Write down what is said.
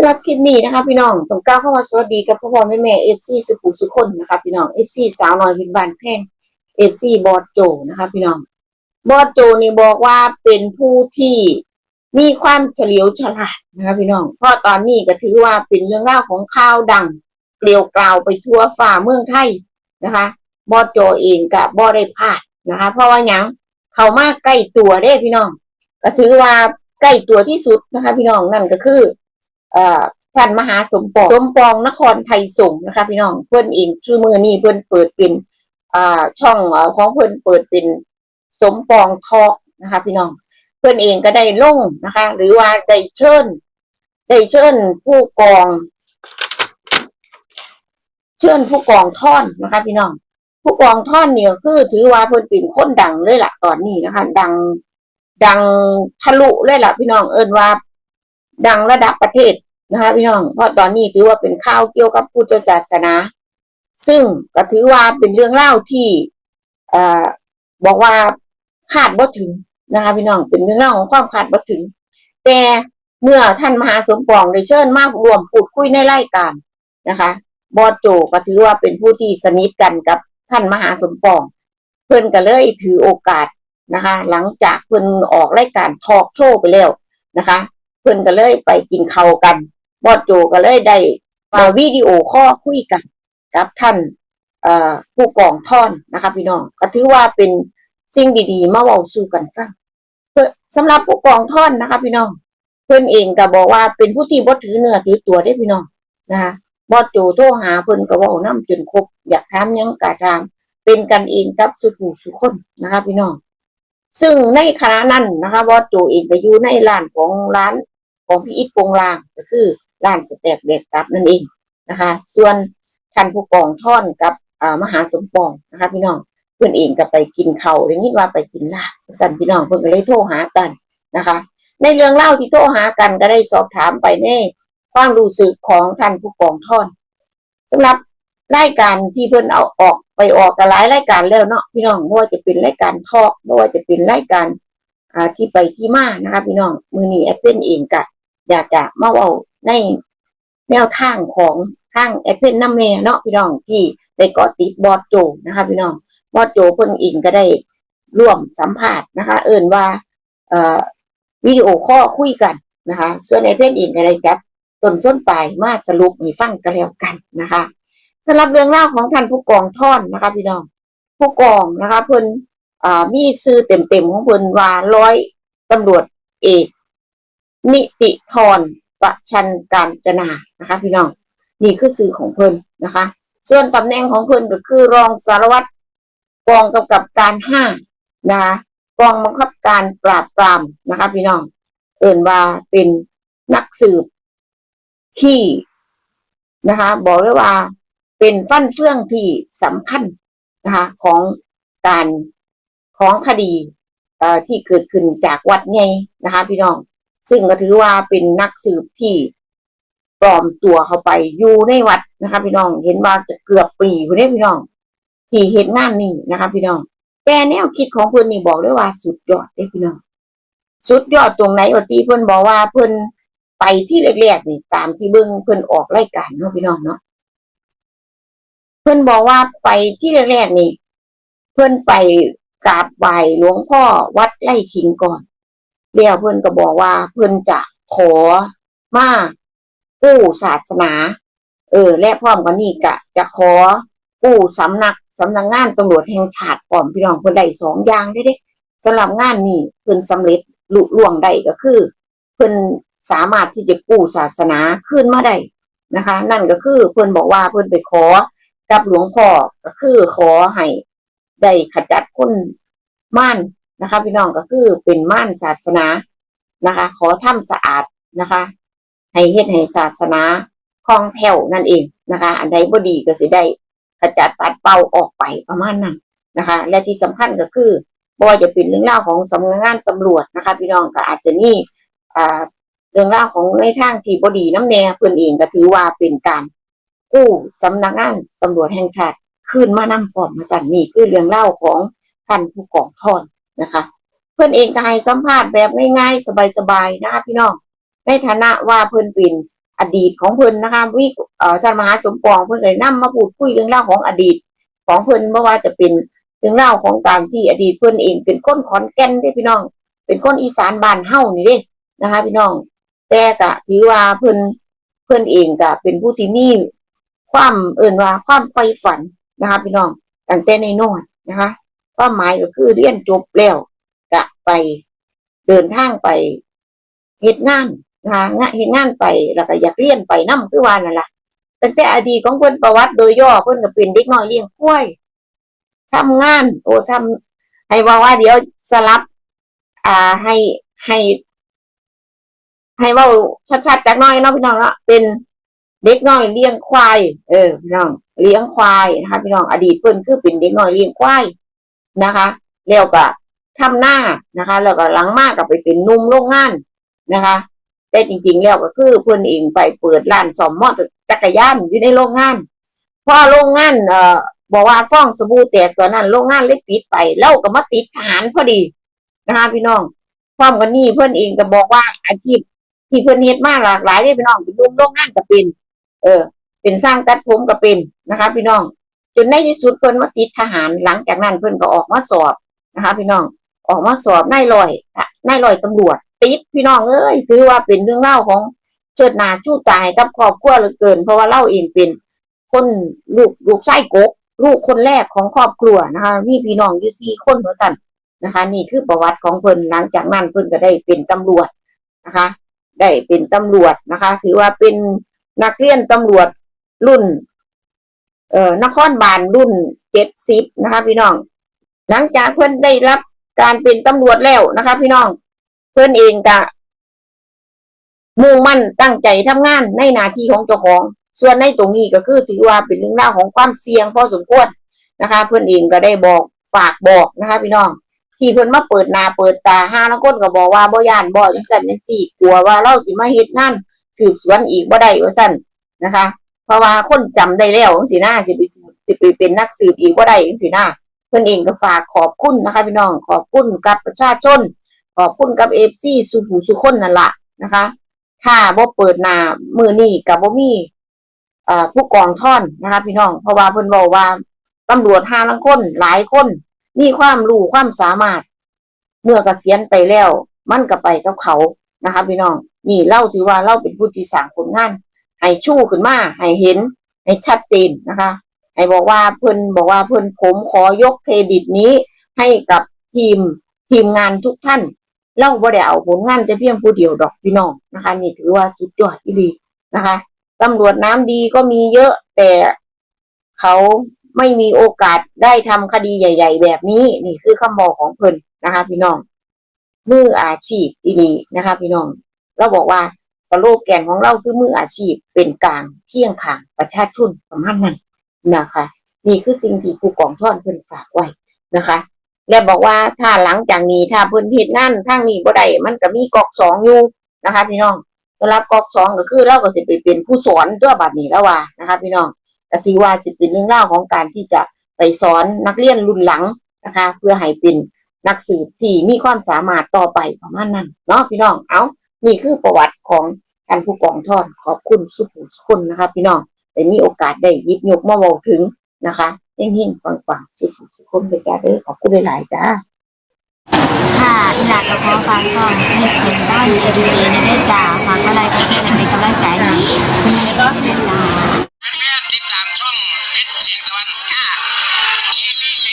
สำหรับคลิปนี้นะคะพี่น้องต้องกล่าวเข้ามาสวัสดีกับพ่อพ่อแม่แม่เอฟซีสุขุสุขคนนะคะพี่น้องเอฟซีสาวน้อยพินบานแพงเอฟซีบอสโจนะคะพี่น้องบอสโจนี่บอกว่าเป็นผู้ที่มีความเฉลียวฉลาดนะคะพี่น้อง เพราะตอนนี้ก็ถือว่าเป็นเรื่องราวของข่าวดัง เกลียวกราวไปทั่วฝ่าเมืองไทยนะคะบอสโจเองกับบอได้พลาดนะคะ เพราะว่ายังเขามาใกล้ตัวเด้พี่น้อง ก็ถือว่าใกล้ตัวที่สุดนะคะ พี่น้องนั่นก็คือ ท่านมหาสมปองสมปองนครไทยสงนะคะ พี่น้องเพื่อนเองชื่อมือนี่เพื่อนเปิดเป็นอ่าช่องของเพื่อนเปิดเป็นสมปองทอกนะคะ พี่น้องเพื่อนเองก็ได้ลงนะคะ หรือว่าได้เชิญได้เชิญผู้กอง เชิญผู้กองท่อนนะคะ พี่น้องผู้กองท่อนเนี่ยคือถือว่าเพิ่อนเป็นคนดังเลยล่ะตอนนี้นะคะ ดังดังทะลุเลยล่ะพี่น้องเอิ้นว่า ดังระดับประเทศนะคะพี่น้อง เพราะตอนนี้ถือว่าเป็นข่าวเกี่ยวกับพุทธศาสนา ซึ่งก็ถือว่าเป็นเรื่องเล่าที่เอ่อบอกว่าคาดบ่ถึงนะคะพี่น้องเป็นเรื่องเล่าของความคาดบ่ถึง แต่เมื่อท่านมหาสมปองได้เชิญมากรวมพูดคุยในรายการนะคะบอโจก็ถือว่าเป็นผู้ที่สนิทกันกับท่านมหาสมปอง เพิ่นก็เลยถือโอกาสนะคะ หลังจากเพิ่นออกรายการทอล์กโชว์ไปแล้วนะคะ พิ่นก็เลยไปกินข้าวกัน บอสโจก็เลยได้มาวิดีโอข้อคุยกันกับท่านผู้กองท่อนนะคะพี่น้องก็ถือว่าเป็นสิ่งดีๆมาเว้าสู่กันฟังเพื่อสำหรับผู้กองท่อนนะคะพี่น้องเพิ่นเองก็บอกว่าเป็นผู้ที่บ่ถือเนื้อถือตัวได้พี่น้องนะคะบอสโจโทรหาเพิ่นก็เว้านํจนครบอยากถามยังกะถามเป็นกันเองกับสุขุสุคนนะคะพี่น้องซึ่งในขณะนั้นนะคะบอสโจเองก็อยู่ในร้านของร้าน ของพี่อิทปงลางก็คือร้านสเต็กเด็กตับนั่นเองนะคะ ส่วนท่านผู้กองท่อนกับมหาสมปองนะคะพี่น้องเพื่อนเองก็ไปกินเขาวได้ยินว่าไปกินลาสั่นพี่น้องเพื่อนก็เลยโทรหากันนะคะ ในเรื่องเล่าที่โทรหากันก็ได้สอบถามไปในความรู้สึกของท่านผู้กองท่อนสำหรับรายการที่เพิ่อนเอาออกไปออกกับหลายรายการแล้วเนาะพี่น้องไม่ว่าจะเป็นรายการทอกไม่ว่าจะเป็นรายการที่ไปที่มานะคะพี่น้องมือนีแอปเปิลเองก็ อยากจะมาเอาในแนวทางของทางแอปเปิลน้ำเมเนาะพี่น้องที่ได้เกาะติดบอสโจนะคะพี่น้องบอสโจเพิ่นเองก็ได้ร่วมสัมภาษณ์นะคะ เอิ่นว่าเอ่อวิดีโอข้อคุยกันนะคะ ส่วนในเพจเองก็ได้จับต้นส้นปลายมาสรุปให้ฟังกันแล้วกันนะคะสำหรับเรื่องเล่าของท่านผู้กองท่อนนะคะ พี่น้องผู้กองนะคะเพิ่นอ่ามีซื้อเต็มๆของเพิ่นว่าร้อยตำรวจเอก นิติธรประชันการจนานะคะ พี่น้องนี่คือสื่อของเพิ่นนะคะ ส่วนตำแหน่งของเพิ่นก็คือรองสารวัตรกองกำกับการห้านะคะกองบังคับการปราบปรามนะคะ พี่น้อง เอิ่นว่าเป็นนักสืบที่นะคะ บอกเลยว่าเป็นฟันเฟื่องที่สำคัญนะคะของการของคดีเอ่อที่เกิดขึ้นจากวัดไงนะคะ พี่น้อง ซึ่งก็ถือว่าเป็นนักสืบที่ปลอมตัวเข้าไปอยู่ในวัดนะคะ พี่น้องเห็นว่าจะเกือบปีคุณเนี่ยพี่น้อง ที่เห็นงานนี้นะคะ พี่น้อง แต่แนวคิดของเพิ่อนนี่บอกเลยว่าสุดยอดเลยพี่น้อง สุดยอดตรงไหนอตีเพิ่อนบอกว่าเพิ่อนไปที่แรกๆนี่ตามที่เบิ่งเพิ่อนออกรายการเนาะพี่น้องเนาะเพิ่อนบอกว่าไปที่แรกๆนี่ เพิ่อนไปกราบไหว้หลวงพ่อวัดไร่ขิงก่อน แล้วเพิ่อนก็บอกว่าเพิ่อนจะขอมากู้ศาสนา เออ และพร้อมกันนี้ก็จะขอกู้สำนักสำนักงานตำรวจแห่งชาติพร้อมพี่น้องเพิ่นได้สองอย่างเด้เด้สำหรับงานนี้เพิ่อนสำเร็จลุล่วงได้ก็คือ เพิ่อนสามารถที่จะกู้ศาสนาขึ้นมาได้นะคะ นั่นก็คือเพิ่อนบอกว่าเพิ่อนไปขอกับหลวงพ่อก็คือขอให้ได้ขจัดคนม่าน นะคะพี่น้องก็คือเป็นม่านศาสนานะคะ ขอทำสะอาดนะคะ ให้เฮ็ดให้ศาสนาคล่องแคล่วนั่นเองนะคะ อันใดบ่ดีก็สิได้ขจัดปัดเป่าออกไปประมาณนั้นนะคะ และที่สำคัญก็คือบ่ว่าจะเป็นเรื่องราวของสำนักงานตำรวจนะคะ พี่น้องก็อาจจะมีอ่าเรื่องราวของในทางที่บ่ดีน้ำแน่เพิ่นเองก็ถือว่าเป็นการกู้สำนักงานตำรวจแห่งชาติคืนมานำพร้อมมาสั่นนี่คือเรื่องเล่าของท่านผู้กองทอน นะคะ เพื่อนเองก็ให้สัมภาษณ์แบบง่ายๆ สบายๆนะคะพี่น้องในฐานะว่าเพื่อนเป็นอดีตของเพิ่อนนะคะวิท่านมหาสมปองเพิ่อนเลยนำมาพูดคุยเรื่องราของอดีต ของเพิ่อนบ่ว่าจะเป็นเรื่องราของการที่อดีตเพิ่อนเองเป็นคนขอนแก่นเด้พี่น้อง เป็นคนอีสานบ้านเฮานี่เด้นะคะ พี่น้อง แต่ก็ถือว่าเพิ่อนเพิ่อนเองก็เป็นผู้ที่มีความเอิ่นว่าความใฝ่ฝันนะคะพี่น้องตั้งแต่น้อยๆนะคะ ความหมายก็คือเรียนจบแล้วก็ไปเดินทางไปเฮ็ดงานงานเฮ็ดงานไปแล้วก็อยากเรียนไปนํคือว่านั่นละตั้งแต่อดีตของเพิ่นประวัติโดยย่อเพิ่อนก็เป็นเด็กน้อยเลี้ยงควายทำงาน โอ้ทำให้ว่าว่าเดี๋ยวสลับ อ่าให้ให้ ให้ว่าชัดๆจากน้อยเนาะพี่น้องเนาะเป็นเด็กน้อยเลี้ยงควาย เออพี่น้องเลี้ยงควายนะคะพี่น้องอดีตเพิ่อนคือเป็นเด็กน้อยเลี้ยงควาย นะคะแล้วก็ทำหน้านะคะ แล้วก็หลังมากก็ไปเป็นนุ่มโรงงานนะคะ แต่จริงๆแล้วก็คือเพิ่อนเองไปเปิดร้านซ่อมมอเตอร์จักรยานอยู่ในโรงงานพอโรงงานเอ่อบอกว่าฟ้องสบู่แตกตอนนั้นโรงงานเลยปิดไปแล้วก็มาติดทหารพอดีนะคะพี่น้องพร้อมกันนี้เพิ่อนเองก็บอกว่าอาชีพที่เพิ่อนเฮ็ดมาหลากหลายเลยพี่น้องเป็นรุ่มโรงงานก็เป็น เออ เป็นสร้างตัดผมก็เป็นนะคะ พี่น้อง จนในที่สุดเพิ่นมาติดทหารหลังจากนั้นเพิ่นก็ออกมาสอบนะคะ พี่น้องออกมาสอบนายร้อยนายร้อยตำรวจ ติดพี่น้องเอ้ยถือว่าเป็นเรื่องเล่าของเชิดนาชู้ตายกับครอบครัวเหลือเกิน เพราะว่าเล่าเองเป็นคนลูกลูกไส้กก ลูกคนแรกของครอบครัวนะคะมีพี่น้องอยู่สี่คนเหมือนกันนะคะ นี่คือประวัติของเพิ่นหลังจากนั้นเพิ่นก็ได้เป็นตำรวจนะคะ ได้เป็นตำรวจนะคะ ถือว่าเป็นนักเรียนตำรวจรุ่น เอ่อนครบาลรุ่นเจ็ดสิบนะคะ พี่น้อง หลังจากเพื่อนได้รับการเป็นตำรวจแล้วนะคะ พี่น้อง เพื่อนเองก็มุ่งมั่นตั้งใจทำงานในหน้าที่ของเจ้าของ ส่วนในตรงนี้ก็คือถือว่าเป็นเรื่องราวของความเสี่ยงพอสมควรนะคะ เพื่อนเองก็ได้บอกฝากบอกนะคะ พี่น้องที่เพิ่นมาเปิดหน้าเปิดตาห้าแล้วคนก็บอกว่าบ่ย่านบ่จังซั่นจังซี่กลัวว่าเราสิมาเฮ็ดงานสืบสวนอีกบ่ได้ว่าซั่นนะคะ เพราะว่าคนจำได้แล้วจังซี่นะสิไปสืบสิไปเป็นนักสืบอีกบ่าได้จังซี่นะเพิ่นเองก็ฝากขอบคุณนะคะพี่น้องขอบคุณกับประชาชน ขอบคุณกับ FC สุผูสุคนนั่นละนะคะถ้าบ่เปิดหน้ามือนี้ก็บ่มีผู้กองท่อนนะคะพี่น้องเพราะว่าเพิ่นเว้าว่าตำรวจห้าลังคนหลายคน มีความรู้ความสามารถ เมื่อกเกษียณไปแล้ว มันก็ไปกับเขานะคะพี่น้องนี่เล่าถือว่าเล่าเป็นผู้ที่สร้างผลงาน ให้ชู้ขึ้นมาให้เห็นให้ชัดเจนนะคะให้บอกว่าเพิ่นบอกว่าเพิ่นผมขอยกเครดิตนี้ ให้กับทีมทีมงานทุกท่านเล่าบ่ได้เอาผลงานแต่เพียงผู้เดียวดอกพี่น้องนะคะ นี่ถือว่าสุดยอดดีนะคะตำรวจน้ำดีก็มีเยอะแต่เขาไม่มีโอกาสได้ทำคดีใหญ่ ๆ แบบนี้ นี่คือคำบอกของเพิ่นนะคะ พี่น้องมืออาชีพอีนีนะคะ พี่น้องเราบอกว่า สโลแกนของเราคือมืออาชีพเป็นกลางเที่ยงขางประชาชนประมาณนั้นนะคะ นี่คือสิ่งที่ผู้กองท่อนเพิ่นฝากไว้นะคะ และบอกว่าถ้าหลังจากนี้ถ้าเพิ่นเฮ็ดงานทางนี้บ่ได้มันก็มีกอกสองอยู่นะคะพี่น้องสำหรับกอกสองก็คือเราก็สิไปเป็นผู้สอนตัวบัดนี้แล้วว่านะคะ พี่น้องก็ถือว่าสิเป็นเรื่องราของการที่จะไปสอนนักเรียนรุ่นหลังนะคะ เพื่อให้เป็นนักสืบที่มีความสามารถต่อไปประมาณนั้นเนาะพี่น้องเอา นี่คือประวัติของการผู้กองท่อนขอบคุณสุขุสุคนนะคะพี่น้องได้มีโอกาสได้หยิบยกมาเว้าถึงนะคะเฮงๆปังๆสุขุสุคนไปจ้าเด้อขอบคุณหลายๆจ้าค่ะอีหลากกับพ่อฝากซ่องให้เสียงด้านเอดีเจในได้จ่าฝากอะไรก็เช่นเป็นกำลังใจให้คุณแม่ก็ได้จ่าแม่ติดตามช่องเพชรเสียงตะวันอ่า ECC